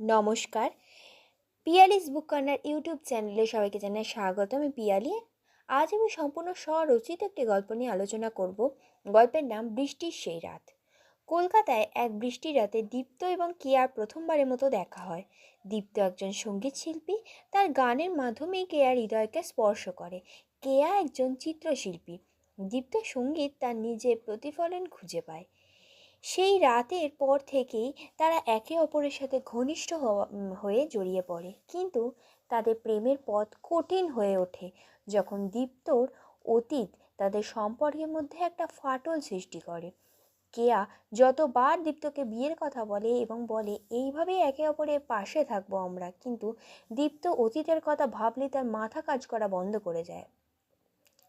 নমস্কার। পিয়ালিস বুক corner YouTube চ্যানেলে সবাইকে জানাই স্বাগত। আমি পিয়ালি। আজ আমি সম্পূর্ণ স্বরচিত একটি গল্প নিয়ে আলোচনা করব। গল্পের নাম বৃষ্টির সেই রাত। কলকাতায় এক বৃষ্টির রাতে দীপ্ত এবং কেয়ার প্রথমবারের মতো দেখা হয়। দীপ্ত একজন সংগীত শিল্পী। তার গানের মাধ্যমেই কেয়ার হৃদয়কে স্পর্শ করে। কেয়া একজন চিত্রশিল্পী। দীপ্ত সংগীত তার নিজে প্রতিফলন খুঁজে পায়। সেই রাতের পর থেকেই তারা একে অপরের সাথে ঘনিষ্ঠ হয়ে জড়িয়ে পড়ে। কিন্তু তাদের প্রেমের পথ কঠিন হয়ে ওঠে। যখন দীপ্তর অতীত তাদের সম্পর্কের মধ্যে একটা ফাটল সৃষ্টি করে। কেয়া যতবার দীপ্তকে বিয়ের কথা বলে এবং বলে, এইভাবেই একে অপরের পাশে থাকব আমরা। কিন্তু দীপ্ত অতীতের কথা ভাবলে তার মাথা কাজ করা বন্ধ করে যায়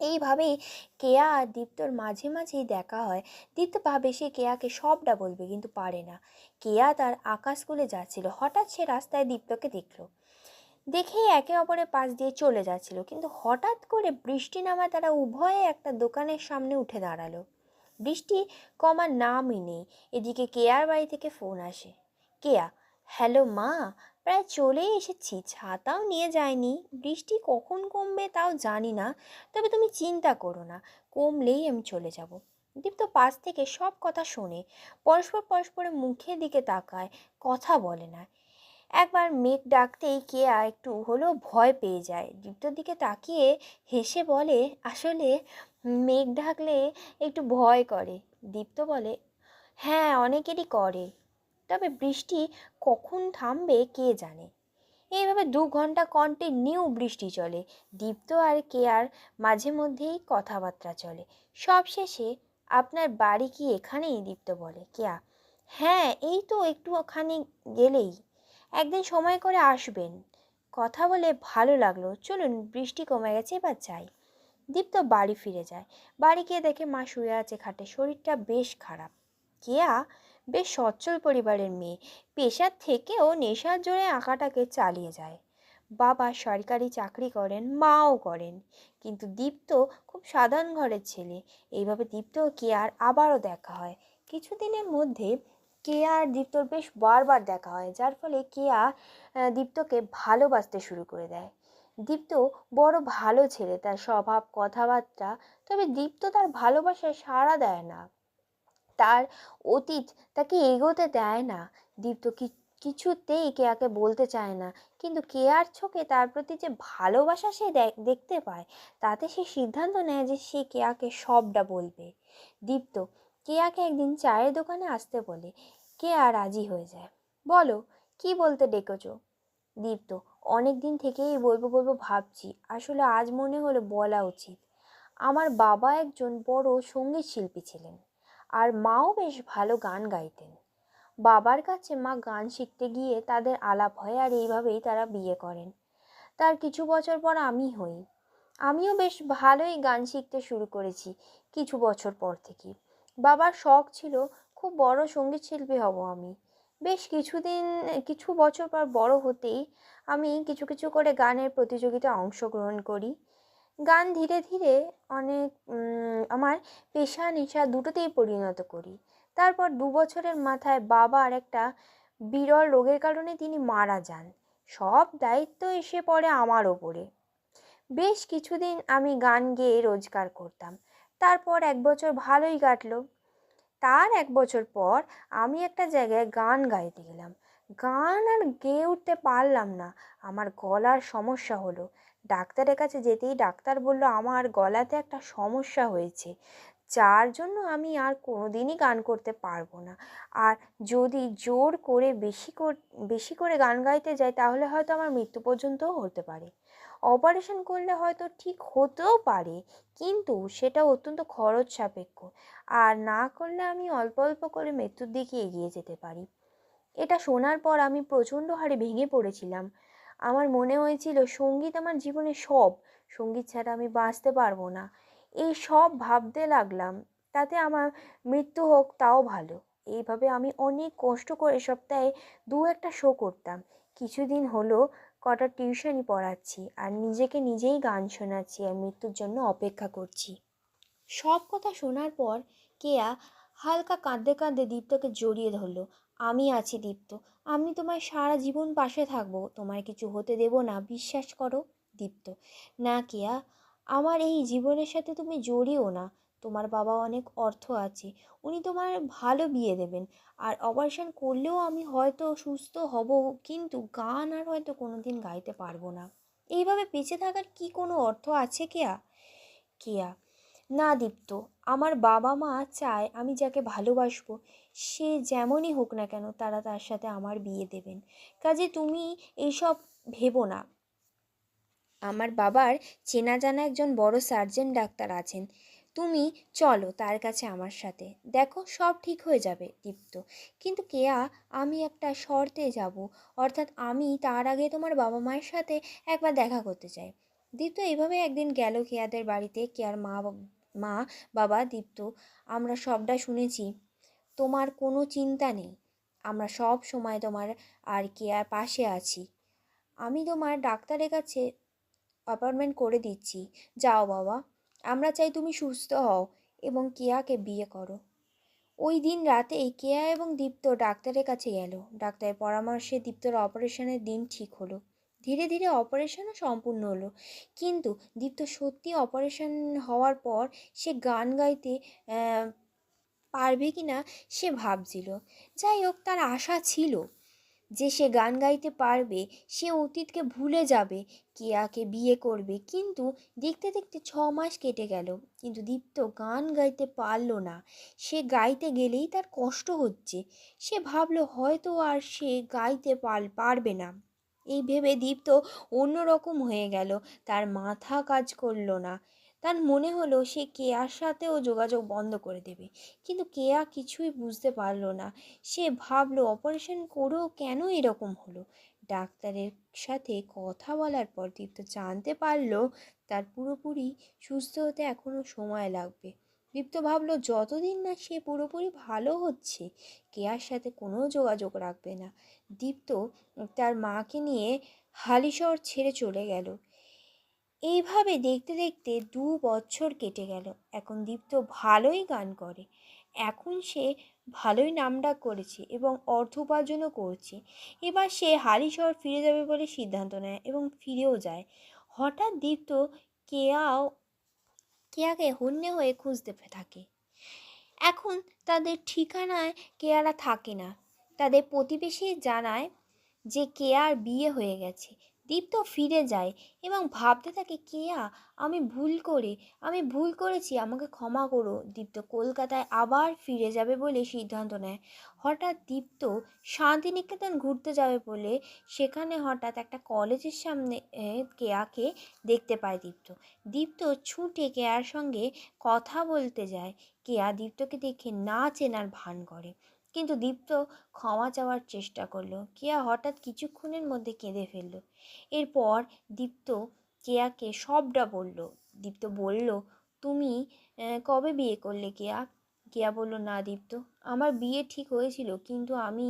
এইভাবেই কেয়া আর দীপ্তর মাঝে মাঝেই দেখা হয়। দীপ্ত ভাবে সে কেয়াকে সবটা বলবে, কিন্তু পারে না। কেয়া তার আকাশ স্কুলে যাচ্ছিল। হঠাৎ সে রাস্তায় দীপ্তকে দেখল। দেখেই একে অপরের পাশ দিয়ে চলে যাচ্ছিল, কিন্তু হঠাৎ করে বৃষ্টি নামায় তারা উভয়ে একটা দোকানের সামনে উঠে দাঁড়াল। বৃষ্টি কমার নামই নেই। এদিকে কেয়ার বাড়ি থেকে ফোন আসে। কেয়া, হ্যালো মা প্রায় চলেই এসেছি, ছাতাও নিয়ে যায়নি বৃষ্টি কখন কমবে তাও জানি না, তবে তুমি চিন্তা করো না, কমলেই আমি চলে যাব। দীপ্ত পাশ থেকে সব কথা শোনে, পরস্পর পরস্পরের মুখের দিকে তাকায়, কথা বলে না। একবার মেঘ ডাকতেই কেয়া একটু হলেও ভয় পেয়ে যায়। দীপ্তর দিকে তাকিয়ে হেসে বলে, আসলে মেঘ ডাকলে একটু ভয় করে। দীপ্ত বলে হ্যাঁ অনেকেরই করে। তবে বৃষ্টি কখন থামবে কে জানে? এইভাবে দু ঘণ্টা কন্টিনিউ বৃষ্টি চলে। দীপ্ত আর কেয়ার মাঝে মধ্যেই কথাবার্তা চলে। সব শেষে আপনার বাড়ি কি এখানেই? দীপ্ত বলে। কেয়া? হ্যাঁ এই তো একটুখানি গেলেই। একদিন সময় করে আসবেন। কথা বলে ভালো লাগল। চলুন, বৃষ্টি কমে গেছে, এবার যাই। দীপ্ত বাড়ি ফিরে যায়। বাড়ি গিয়ে দেখে মা শুয়ে আছে খাটে। শরীরটা বেশ খারাপ। কেয়া বেশ সচ্ছল পরিবারের মেয়ে পেশার থেকেও নেশার জোরে আঁকাটাকে চালিয়ে যায়। বাবা সরকারি চাকরি করেন, মাও করেন। কিন্তু দীপ্ত খুব সাধারণ ঘরের ছেলে। এইভাবে দীপ্ত কেয়ার আবারও দেখা হয়। কিছুদিনের মধ্যে কেয়া আর দীপ্তর বেশ বারবার দেখা হয়, যার ফলে কেয়া দীপ্তকে ভালোবাসতে শুরু করে দেয়। দীপ্ত বড় ভালো ছেলে, তার স্বভাব, কথাবার্তা, তবে দীপ্ত তার ভালোবাসায় সাড়া দেয় না। তার অতীত তাকে এগোতে দেয় না। দীপ্ত কি, কিছুতেই কেয়াকে বলতে চায় না। কিন্তু কেয়ার চোখে তার প্রতি যে ভালোবাসা সে দেখতে পায়, তাতে সে সিদ্ধান্ত নেয় যে সে কেয়াকে সবটা বলবে। দীপ্ত কেয়াকে একদিন চায়ের দোকানে আসতে বলে, কেয়া রাজি হয়ে যায়। বলো, কি বলতে ডেকেছো? দীপ্ত অনেক দিন থেকেই বলব বলব, ভাবছি। আসলে আজ মনে হলো বলা উচিত। আমার বাবা একজন বড় সংগীত শিল্পী ছিলেন। আর মাও বেশ ভালো গান গাইতেন। বাবার কাছে মা গান শিখতে গিয়ে তাদের আলাপ হয় আর এইভাবেই তারা বিয়ে করেন। তার কিছু বছর পর আমি হই। আমিও বেশ ভালোই গান শিখতে শুরু করেছি কিছু বছর পর থেকে। বাবার শখ ছিল, খুব বড় সংগীত শিল্পী হব আমি। বেশ কিছুদিন, কিছু বছর পর বড় হতেই আমি কিছু কিছু করে গানের প্রতিযোগিতায় অংশগ্রহণ করি। গান ধীরে ধীরে অনেক আমার পেশা নেশা দুটোতেই পরিণত করি। তারপর দু বছরের মাথায় বাবার একটা বিরল রোগের কারণে তিনি মারা যান। সব দায়িত্ব এসে পড়ে আমার ওপরে। বেশ কিছুদিন আমি গান গেয়ে রোজগার করতাম। তারপর এক বছর ভালোই কাটলো। তার এক বছর পর আমি একটা জায়গায় গান গাইতে গেলাম। গান আর গেয়ে উঠতে পারলাম না। আমার গলার সমস্যা হলো। ডাক্তারের কাছে যেতেই ডাক্তার বলল, আমার গলাতে একটা সমস্যা হয়েছে। যার জন্য আমি আর কোনো দিনই গান করতে পারব না। আর যদি জোর করে বেশি বেশি করে গান গাইতে যাই, তাহলে হয়তো আমার মৃত্যু পর্যন্তও হতে পারে। অপারেশন করলে হয়তো ঠিক হতেও পারে, কিন্তু সেটা অত্যন্ত খরচ সাপেক্ষ। আর না করলে আমি অল্প অল্প করে মৃত্যুর দিকে এগিয়ে যেতে পারি। এটা শোনার পর আমি প্রচণ্ড হারে ভেঙে পড়েছিলাম। আমার মনে হয়েছিল সংগীত আমার জীবনে সব। সংগীত ছাড়া আমি বাঁচতে পারব না। এই সব ভাবতে লাগলাম, তাতে আমার মৃত্যু হোক তাও ভালো। এইভাবে আমি অনেক কষ্ট করে সপ্তাহে দু একটা শো করতাম। কিছুদিন হলো কটা টিউশনই পড়াচ্ছি আর নিজেকে নিজেই গান শোনাচ্ছি আর মৃত্যুর জন্য অপেক্ষা করছি। সব কথা শোনার পর কেয়া হালকা কাঁদতে কাঁদতে দীপ্তকে জড়িয়ে ধরলো। আমি আছি দীপ্ত। আমি তোমার সারা জীবন পাশে থাকব। তোমার কিছু হতে দেব না, বিশ্বাস করো দীপ্ত। না কেয়া, আমার এই জীবনের সাথে তুমি জড়িও না। তোমার বাবা অনেক অর্থ আছে। উনি তোমার ভালো বিয়ে দেবেন। আর অপারেশন করলেও আমি হয়তো সুস্থ হব, কিন্তু গান আর হয়তো কোনো দিন গাইতে পারব না। এইভাবে বেঁচে থাকার কি কোনো অর্থ আছে কেয়া? কেয়া না দীপ্ত, আমার বাবা মা চায় আমি যাকে ভালোবাসবো, সে যেমনই হোক না কেন তারা তার সাথে আমার বিয়ে দেবেন। কাজে তুমি এইসব ভেবো না। আমার বাবার চেনা জানা একজন বড় সার্জেন ডাক্তার আছেন। তুমি চলো তার কাছে আমার সাথে। দেখো সব ঠিক হয়ে যাবে দীপ্ত। কিন্তু কেয়া, আমি একটা শর্তে যাব। অর্থাৎ আমি তার আগে তোমার বাবা মায়ের সাথে একবার দেখা করতে চাই। দীপ্ত এভাবে একদিন গেল কেয়াদের বাড়িতে কেয়ার মা মা, বাবা, দীপ্ত, আমরা সবটা শুনেছি। তোমার কোনো চিন্তা নেই। আমরা সব সময় তোমার আর কেয়ার পাশে আছি। আমি তোমার ডাক্তারের কাছে অ্যাপয়েন্টমেন্ট করে দিচ্ছি। যাও বাবা, আমরা চাই তুমি সুস্থ হও এবং কেয়াকে বিয়ে করো। ওই দিন রাতেই কেয়া এবং দীপ্ত ডাক্তারের কাছে গেল। ডাক্তারের পরামর্শে দীপ্তর অপারেশনের দিন ঠিক হলো। ধীরে ধীরে অপারেশনও সম্পূর্ণ হলো। কিন্তু দীপ্ত সত্যি অপারেশন হওয়ার পর সে গান গাইতে পারবে কি না সে ভাবছিল। যাই হোক, তার আশা ছিল যে সে গান গাইতে পারবে, সে অতীতকে ভুলে যাবে, কেয়াকে বিয়ে করবে। কিন্তু দেখতে দেখতে ছ মাস কেটে গেল। কিন্তু দীপ্ত গান গাইতে পারল না। সে গাইতে গেলেই তার কষ্ট হচ্ছে। সে ভাবলো হয়তো আর সে গাইতে পারবে না। এই ভেবে দীপ্ত অন্যরকম হয়ে গেল। তার মাথা কাজ করল না। তার মনে হলো সে কেয়ার সাথেও যোগাযোগ বন্ধ করে দেবে। কিন্তু কেয়া কিছুই বুঝতে পারল না। সে ভাবলো, অপারেশন করেও কেন এরকম হলো? ডাক্তারের সাথে কথা বলার পর দীপ্ত জানতে পারল, তার পুরোপুরি সুস্থ হতে এখনও সময় লাগবে। দীপ্ত ভাবলো, যতদিন না সে পুরোপুরি ভালো হচ্ছে কেয়ার সাথে কোনো যোগাযোগ রাখবে না? দীপ্ত তার মাকে নিয়ে হালিশহর ছেড়ে চলে গেল। এইভাবে দেখতে দেখতে দু বছর কেটে গেল। এখন দীপ্ত ভালোই গান করে। এখন সে ভালোই নামডাক করেছে এবং অর্থ উপার্জনও করছে। এবার সে হালিশহর ফিরে যাবে বলে সিদ্ধান্ত নেয় এবং ফিরেও যায়। হঠাৎ দীপ্ত কেয়াও কেয়াকে হন্যে হয়ে খুঁজতে থাকে। এখন তাদের ঠিকানায় কেয়ারা থাকে না। তাদের প্রতিবেশী জানায় যে কেয়ার বিয়ে হয়ে গেছে। দীপ্ত ফিরে যায় এবং ভাবতে থাকে কেয়া আমি ভুল করে, আমি ভুল করেছি, আমাকে ক্ষমা করো। দীপ্ত কলকাতায় আবার ফিরে যাবে বলে সিদ্ধান্ত নেয়। হঠাৎ দীপ্ত শান্তিনিকেতন ঘুরতে যাবে বলে সেখানে হঠাৎ একটা কলেজের সামনে কেয়াকে দেখতে পায় দীপ্ত। দীপ্ত ছুটে কেয়ার সঙ্গে কথা বলতে যায়। কেয়া দীপ্তকে দেখে না চেনার ভান করে। কিন্তু দীপ্ত ক্ষমা চাওয়ার চেষ্টা করল। কেয়া হঠাৎ কিছুক্ষণের মধ্যে কেঁদে ফেলল। এরপর দীপ্ত কেয়াকে সবটা বলল। দীপ্ত বলল, তুমি কবে বিয়ে করলে কেয়া? কেয়া বলল, না দীপ্ত, আমার বিয়ে ঠিক হয়েছিল, কিন্তু আমি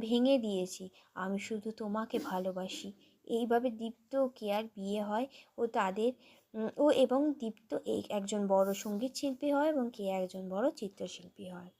ভেঙে দিয়েছি। আমি শুধু তোমাকে ভালোবাসি। এইভাবে দীপ্ত কেয়ার বিয়ে হয় ও তাদের ও এবং দীপ্ত একজন বড় সংগীত শিল্পী হয় এবং কেয়া একজন বড় চিত্রশিল্পী হয়।